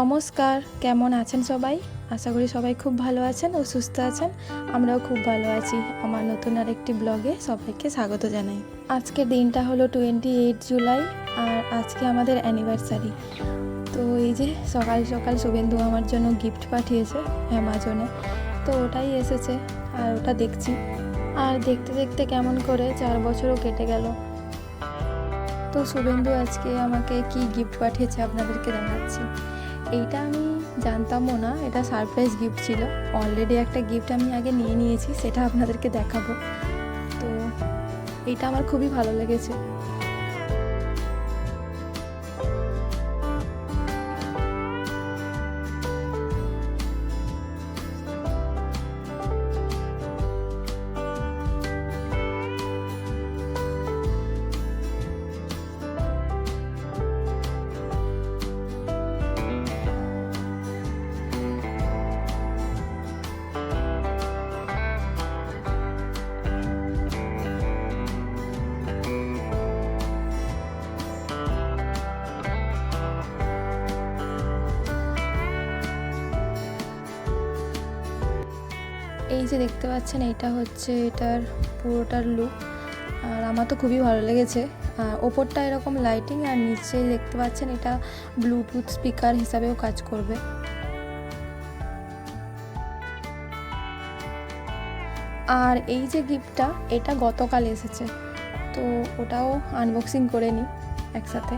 নমস্কার, কেমন আছেন সবাই? আশা করি সবাই খুব ভালো আছেন ও সুস্থ আছেন। আমরাও খুব ভালো আছি। আমার নতুন আরেকটি ব্লগে সবাইকে স্বাগত জানাই। আজকের দিনটা হলো টোয়েন্টি এইট জুলাই আর আজকে আমাদের অ্যানিভার্সারি তো এই যে সকাল সকাল শুভেন্দু আমার জন্য গিফট পাঠিয়েছে অ্যামাজনে। তো ওটাই এসেছে আর ওটা দেখছি। আর দেখতে দেখতে কেমন করে চার বছরও কেটে গেল। তো শুভেন্দু আজকে আমাকে কি গিফট পাঠিয়েছে আপনাদেরকে দেখাচ্ছি। এইটা আমি জানতামও না, এটা সারপ্রাইজ গিফট ছিল। অলরেডি একটা গিফট আমি আগে নিয়ে নিয়েছি, সেটা আপনাদেরকে দেখাবো। তো এটা আমার খুবই ভালো লেগেছে। এই যে দেখতে পাচ্ছেন এটা হচ্ছে এটার পুরোটার লুক আর আমার তো খুবই ভালো লেগেছে। ওপরটা এরকম লাইটিং আর নিচে দেখতে পাচ্ছেন, এটা ব্লুটুথ স্পিকার হিসাবেও কাজ করবে। আর এই যে গিফটটা এটা গতকাল এসেছে। তো ওটাও আনবক্সিং করে নিই একসাথে।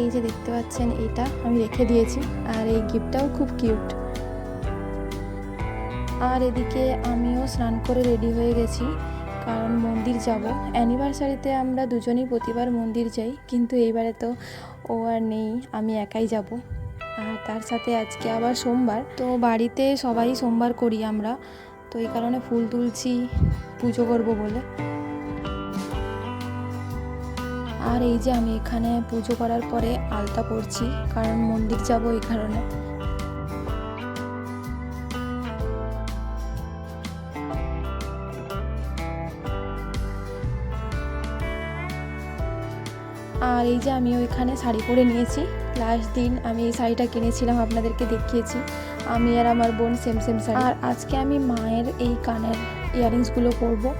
এই যে দেখতে পাচ্ছেন এটা আমি রেখে দিয়েছি। আর এই গিফটটাও খুব কিউট। আর এদিকে আমিও স্নান করে রেডি হয়ে গেছি, কারণ মন্দির যাব। অ্যানিভার্সারিতে আমরা দুজনেই প্রতিবার মন্দির যাই, কিন্তু এইবারে তো ও আর নেই, আমি একাই যাব। আর তার সাথে আজকে আবার সোমবার। তো বাড়িতে সবাই সোমবার করি আমরা। তো এই কারণে ফুল তুলছি, পুজো করব বলে। আর এই যে আমি এখানে পুজো করার পরে আলতা পড়ছি কারণ মন্দির যাব এই কারণে। আর এই যে আমি ওইখানে শাড়ি পরে নিয়েছি। লাস্ট দিন আমি এই শাড়িটা কিনেছিলাম, আপনাদেরকে দেখিয়েছি। আমি আর আমার বোন সেম সেম শাড়ি। আর আজকে আমি মায়ের এই কানের ইয়ারিংসগুলো পরবো।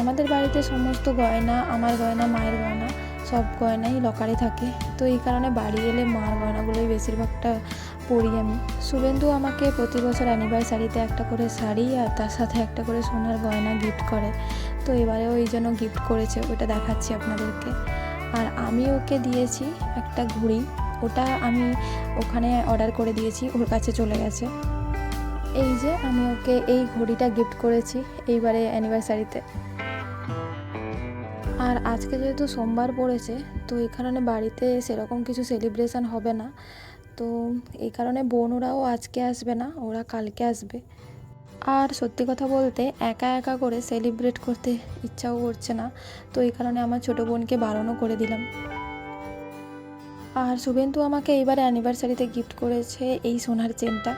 আমাদের বাড়িতে সমস্ত গয়না, আমার গয়না, মায়ের গয়না। সব গয়নাই লকারে থাকে। তো এই কারণে বাড়ি এলে মার গয়নাগুলোই বেশিরভাগটা পরি আমি। শুভেন্দু আমাকে প্রতি বছর অ্যানিভার্সারিতে একটা করে শাড়ি আর তার সাথে একটা করে সোনার গয়না গিফট করে। তো এবারেও এই জন্য গিফট করেছে, ওটা দেখাচ্ছি আপনাদেরকে। আর আমি ওকে দিয়েছি একটা ঘুড়ি। ওটা আমি ওখানে অর্ডার করে দিয়েছি, ওর কাছে চলে গেছে। এই যে আমি ওকে এই ঘড়িটা গিফট করেছি, এইবারে অ্যানিভার্সারিতে আর আজকে যেহেতু সোমবার পড়েছে, তো এই কারণে বাড়িতে সেরকম কিছু সেলিব্রেশন হবে না। তো এই কারণে বোন ওরাও আজকে আসবে না, ওরা কালকে আসবে। আর সত্যি কথা বলতে একা একা করে সেলিব্রেট করতে ইচ্ছাও করছে না, তো এই কারণে আমার ছোটো বোনকে বারণও করে দিলাম। আর শুভেন্দু আমাকে এইবার অ্যানিভার্সারিতে গিফট করেছে এই সোনার চেনটা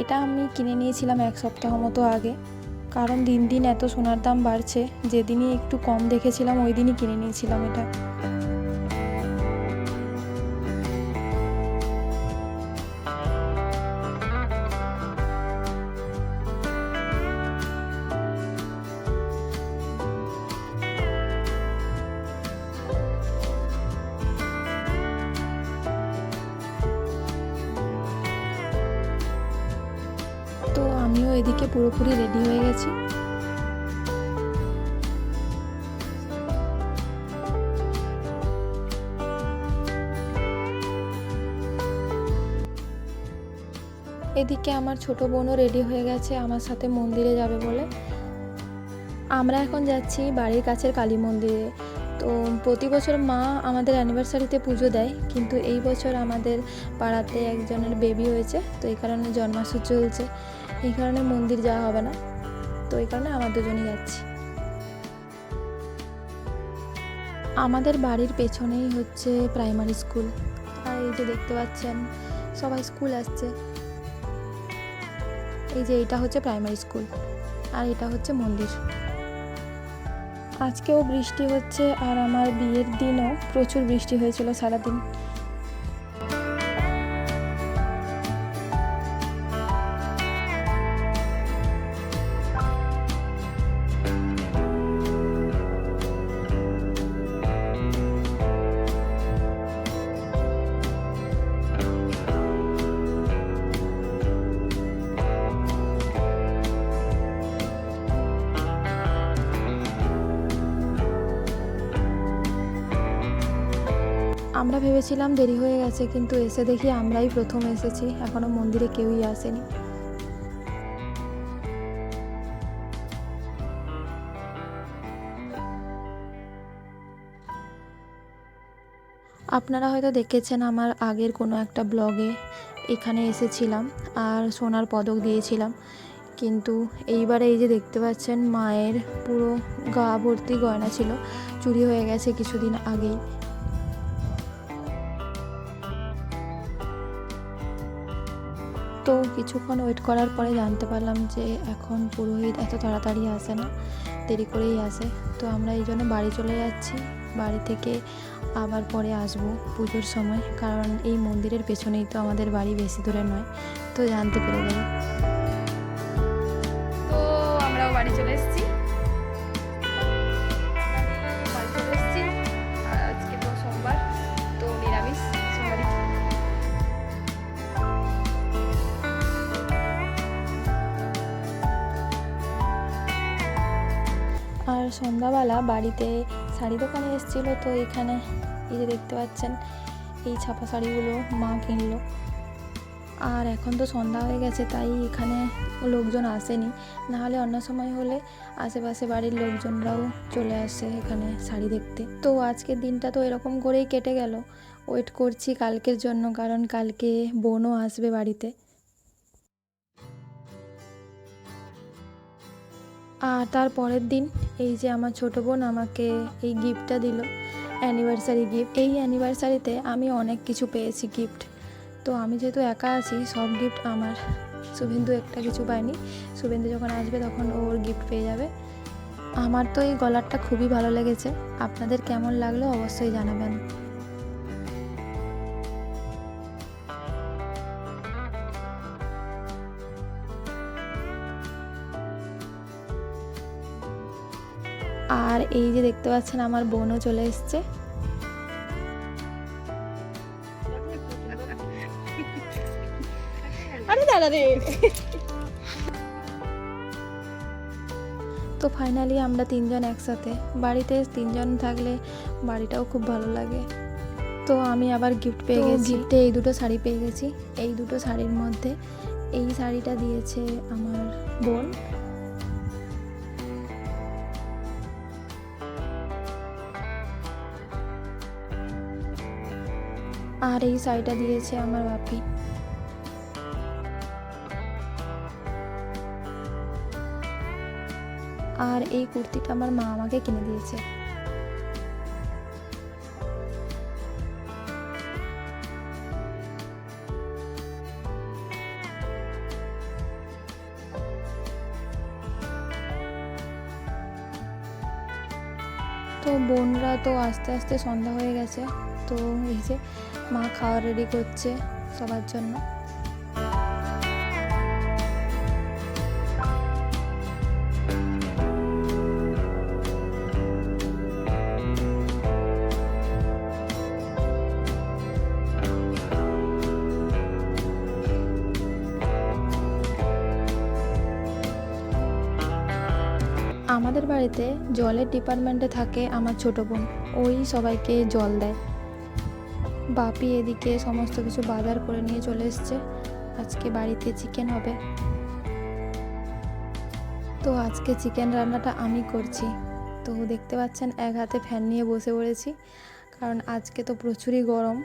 এটা আমি কিনে নিয়েছিলাম এক সপ্তাহ মতো আগে। কারণ দিন দিন এত সোনার দাম বাড়ছে, যেদিনই একটু কম দেখেছিলাম ওই দিনই কিনে নিয়েছিলাম এটা। এদিকে পুরোপুরি রেডি হয়ে গেছি। এদিকে আমার ছোট বোনও রেডি হয়ে গেছে, আমার সাথে মন্দিরে যাবে বলে। আমরা এখন যাচ্ছি বাড়ির কাছের কালী মন্দিরে। তো প্রতি বছর মা আমাদের অ্যানিভার্সারিতে পুজো দেয়, কিন্তু এই বছর আমাদের পাড়াতে একজনের বেবি হয়েছে, তো এই কারণে জন্মাষ্টমী চলছে। এই কারণে মন্দির যাওয়া হবে না। তো এই কারণে আমার দুজনেই যাচ্ছি। আমাদের বাড়ির পেছনেই হচ্ছে প্রাইমারি স্কুল আর এই যে দেখতে পাচ্ছেন, সবাই স্কুল আসছে। এই যে এটা হচ্ছে প্রাইমারি স্কুল আর এটা হচ্ছে মন্দির। আজকেও বৃষ্টি হচ্ছে, আর আমার বিয়ের দিনও প্রচুর বৃষ্টি হয়েছিল সারাদিন। আমরা ভেবেছিলাম দেরি হয়ে গেছে, কিন্তু এসে দেখি আমরাই প্রথম এসেছি। এখনও মন্দিরে কেউই আসেনি। আপনারা হয়তো দেখেছেন আমার আগের কোনো একটা ব্লগে এখানে এসেছিলাম আর সোনার পদক দিয়েছিলাম। কিন্তু এইবারে এই যে দেখতে পাচ্ছেন, মায়ের পুরো গা ভর্তি গয়না ছিল, চুরি হয়ে গেছে কিছুদিন আগেই। তো কিছুক্ষণ ওয়েট করার পরে জানতে পারলাম যে এখন পুরোহিত এত তাড়াতাড়ি আসে না, দেরি করেই আসে। তো আমরা এই জন্য বাড়ি চলে যাচ্ছি। বাড়ি থেকে আবার পরে আসব পুজোর সময়, কারণ এই মন্দিরের পেছনেই তো আমাদের বাড়ি বেশি দূরে নয়। তো জানতে পেরে গেল সন্ধ্যাবেলা বাড়িতে শাড়ি দোকানে এসেছিল, তো এখানে এই যে দেখতে পাচ্ছেন, এই ছাপা শাড়িগুলো মা কিনলো। আর এখন তো সন্ধ্যা হয়ে গেছে, তাই এখানে লোকজন আসেনি। নাহলে অন্য সময় হলে আশেপাশে বাড়ির লোকজনরাও চলে আসে এখানে শাড়ি দেখতে। তো আজকের দিনটা তো এরকম করেই কেটে গেল। ওয়েট করছি কালকের জন্য, কারণ কালকে বোনও আসবে বাড়িতে। আর তার পরের দিন এই যে আমার ছোট বোন আমাকে এই গিফটটা দিল অ্যানিভার্সারি গিফট এই অ্যানিভার্সারিতে আমি অনেক কিছু পেয়েছি গিফট তো আমি যেহেতু একা আছি, সব গিফট আমার। শুভেন্দু একটা কিছু পায়নি। শুভেন্দু যখন আসবে তখন ওর গিফট পেয়ে যাবে। আমার তো এই গলারটা খুবই ভালো লেগেছে। আপনাদের কেমন লাগল অবশ্যই জানাবেন। আর এই যে দেখতে পাচ্ছেন আমার বোনও চলে এসছে। আরে দাঁড়া রে। তো ফাইনালি আমরা তিনজন একসাথে। বাড়িতে তিনজন থাকলে বাড়িটাও খুব ভালো লাগে। তো আমি আবার গিফট পেয়ে গেছি। গিফটে এই দুটো শাড়ি পেয়ে গেছি। এই দুটো শাড়ির মধ্যে এই শাড়িটা দিয়েছে আমার বোন। আর এই শাড়িটা দিয়েছে আমার বাপি। আর এই কুর্তিটা আমার মা আমাকে কিনে দিয়েছে। তো বোনরা তো আস্তে আস্তে সন্ধ্যা হয়ে গেছে। তো এই যে মা খাওয়া রেডি করছে সবার জন্য। আমাদের বাড়িতে জলের ডিপার্টমেন্টে থাকে আমার ছোট বোন। ওই সবাইকে জল দেয়। বাপি এদিকে সমস্ত কিছু বাজার করে নিয়ে চলে এসছে। আজকে বাড়িতে চিকেন হবে। তো আজকে চিকেন রান্নাটা আমি করছি। তো দেখতে পাচ্ছেন, এক হাতে ফ্যান নিয়ে বসে পড়েছি। কারণ আজকে তো প্রচুরই গরম।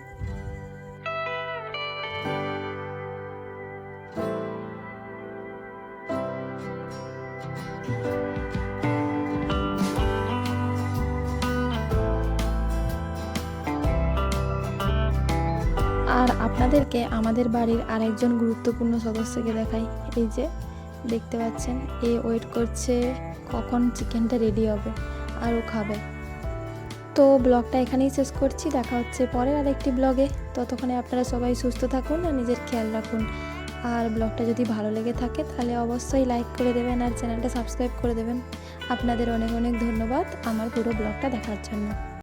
আপনাদেরকে আমাদের বাড়ির আরেকজন গুরুত্বপূর্ণ সদস্যকে দেখাই। এই যে, দেখতে পাচ্ছেন, এ ওয়েট করছে কখন চিকেনটা রেডি হবে আর ও খাবে। তো ব্লগটা এখানেই শেষ করছি, দেখা হচ্ছে পরের আরেকটি ব্লগে। ততক্ষণে আপনারা সবাই সুস্থ থাকুন আর নিজের খেয়াল রাখুন। আর ব্লগটা যদি ভালো লেগে থাকে, তাহলে অবশ্যই লাইক করে দেবেন আর চ্যানেলটা সাবস্ক্রাইব করে দেবেন। আপনাদের অনেক অনেক ধন্যবাদ আমার পুরো ব্লগটা দেখার জন্য।